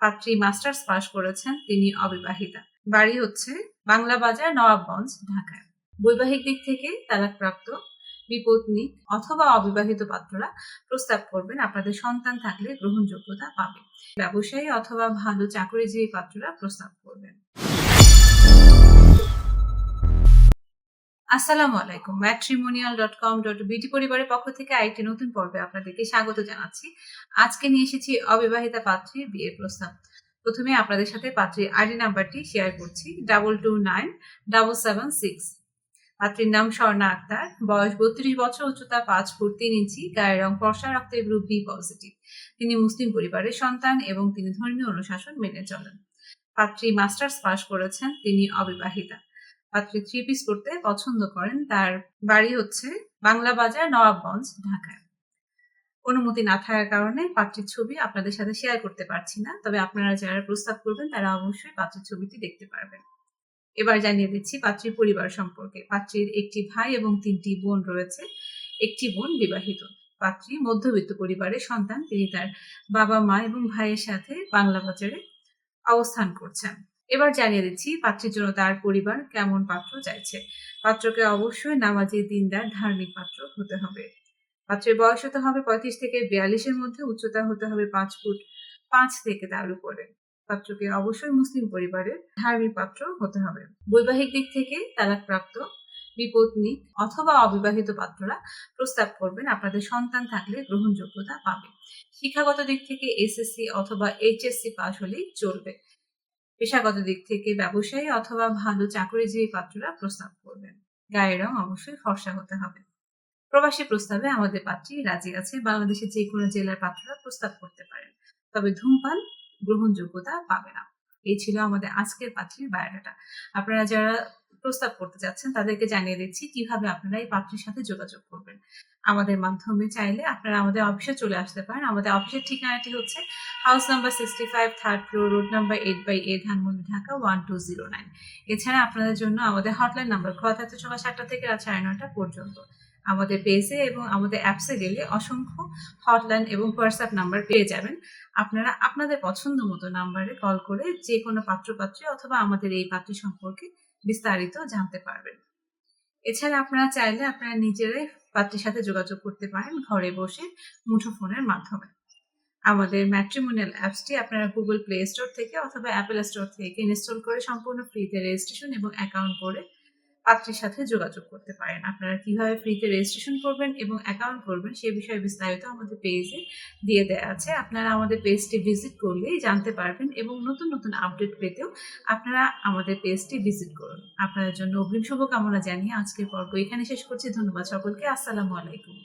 পাত্রী মাস্টার্স পাশ করেছেন তিনি অবিবাহিতা। বাড়ি হচ্ছে বাংলা বাজার নবাবগঞ্জ, ঢাকায়। বৈবাহিক দিক থেকে তালাকপ্রাপ্ত বিপত্নী অথবা অবিবাহিত পাত্ররা প্রস্তাব করবেন আপনাদের সন্তান থাকলে গ্রহণযোগ্যতা পাবে। ব্যবসায়ী অথবা ভালো চাকরিজীবী পাত্ররা প্রস্তাব করবেন। আসসালামু আলাইকুম ম্যাট্রিমোনিয়াল ডট কম ডট বিটি পরিবারের পক্ষ থেকে আরেকটি নতুন পর্বে আপনাদেরকে স্বাগত জানাচ্ছি। আজকে নিয়ে এসেছি অবিবাহিতা পাত্রীর বিয়ের প্রস্তাব। প্রথমে আপনাদের সাথে পাত্রীর আইডি নাম্বারটি শেয়ার করছি double two nine double seven six পাত্রীর নাম স্বর্ণা আক্তার, বয়স বত্রিশ বছর, উচ্চতা পাঁচ ফুট তিন ইঞ্চি, গায়ের রং ফর্সা, রক্তের গ্রুপ বি পজিটিভ তিনি মুসলিম পরিবারের সন্তান এবং তিনি ধর্মীয় অনুশাসন মেনে চলেন। পাত্রী মাস্টার্স পাশ করেছেন, তিনি অবিবাহিতা। পাত্রী থ্রি পিস করতে পছন্দ করেন, তার বাড়ি হচ্ছে বাংলা বাজার, নবাবগঞ্জ ঢাকায় অনুমতি না থাকার কারণে পাত্রীর ছবি আপনাদের সাথে শেয়ার করতে পারছি না, তবে আপনারা যারা প্রস্তাব করবেন, তারা অবশ্যই পাত্রের ছবিটি দেখতে পারবেন। এবার জানিয়ে দিচ্ছি পাত্রীর পরিবার সম্পর্কে। পাত্রীর একটি ভাই এবং তিনটি বোন রয়েছে। একটি বোন বিবাহিত। পাত্রী মধ্যবিত্ত পরিবারের সন্তান, তিনি তার বাবা মা এবং ভাইয়ের সাথে বাংলা বাজারে অবস্থান করছেন। এবার জানিয়ে দিচ্ছি পাত্রের জন্য তার পরিবার কেমন পাত্র চাইছে? পাত্রকে অবশ্যই নামাজি দিনদার ধার্মিক পাত্র হতে হবে। পাত্রের বয়স হতে হবে পঁয়ত্রিশ থেকে বিয়াল্লিশের মধ্যে, উচ্চতা হতে হবে পাঁচ ফুট পাঁচ থেকে তার উপরে। পাত্রকে অবশ্যই মুসলিম পরিবারের ধার্মিক পাত্র হতে হবে। বৈবাহিক দিক থেকে তালাকপ্রাপ্ত, বিপত্নিক অথবা অবিবাহিত পাত্ররা প্রস্তাব করবেন আপনাদের সন্তান থাকলে গ্রহণযোগ্যতা পাবে। শিক্ষাগত দিক থেকে এসএসসি অথবা এইচএসসি পাশ হলেই চলবে। পেশাগত দিক থেকে ব্যবসায়ী অথবা ভালো চাকরিজীবী পাত্ররা প্রস্তাব করবেন। গায়ের রং অবশ্যই ফর্সা হতে হবে। প্রবাসী প্রস্তাবে আমাদের পাত্রী রাজি আছে, বাংলাদেশের যে কোনো জেলার পাত্ররা প্রস্তাব করতে পারেন। তবে ধূমপান গ্রহণযোগ্যতা পাবে না। এই ছিল আমাদের আজকের পাত্রীর বায়োডাটা। আপনারা যারা প্রস্তাব করতে যাচ্ছেন, তাদেরকে জানিয়ে দিচ্ছি কীভাবে আপনারা এই পাত্রীর সাথে যোগাযোগ করবেন। আমাদের মাধ্যমে চাইলে আপনারা আমাদের অফিসে চলে আসতে পারেন। আমাদের অফিসের ঠিকানাটি হচ্ছে house number sixty five third floor road number eight by A Dhanmondi, Dhaka one two zero nine এছাড়া আপনাদের জন্য আমাদের হটলাইন নাম্বার খোলা থাকছে সকাল সাতটা থেকে রাত সাড়ে নটা পর্যন্ত। আমাদের পেজে এবং আমাদের অ্যাপসে গেলে অসংখ্য হটলাইন এবং হোয়াটসঅ্যাপ নাম্বার পেয়ে যাবেন। আপনারা আপনাদের পছন্দ মতো নাম্বারে কল করে যে কোনো পাত্রপাত্রী অথবা আমাদের এই পাত্রী সম্পর্কে বিস্তারিত জানতে পারবেন। এছাড়া আপনারা চাইলে আপনারা নিজেরাই পাত্রীর সাথে যোগাযোগ করতে পারেন ঘরে বসে মুঠোফোনের মাধ্যমে। আমাদের ম্যাট্রিমোনিয়াল অ্যাপসটি আপনারা গুগল প্লে স্টোর থেকে অথবা অ্যাপেল স্টোর থেকে ইনস্টল করে সম্পূর্ণ ফ্রিতে রেজিস্ট্রেশন এবং অ্যাকাউন্ট করে পাত্রীর সাথে যোগাযোগ করতে পারেন। আপনারা কীভাবে ফ্রিতে রেজিস্ট্রেশন করবেন এবং অ্যাকাউন্ট করবেন সে বিষয়ে বিস্তারিত আমাদের পেজে দিয়ে দেওয়া আছে। আপনারা আমাদের পেজটি ভিজিট করলেই জানতে পারবেন এবং নতুন নতুন আপডেট পেতেও আপনারা আমাদের পেজটি ভিজিট করুন। আপনাদের জন্য অগ্রিম শুভকামনা জানিয়ে আজকের পর্ব এখানে শেষ করছি। ধন্যবাদ সকলকে। আসসালামু আলাইকুম।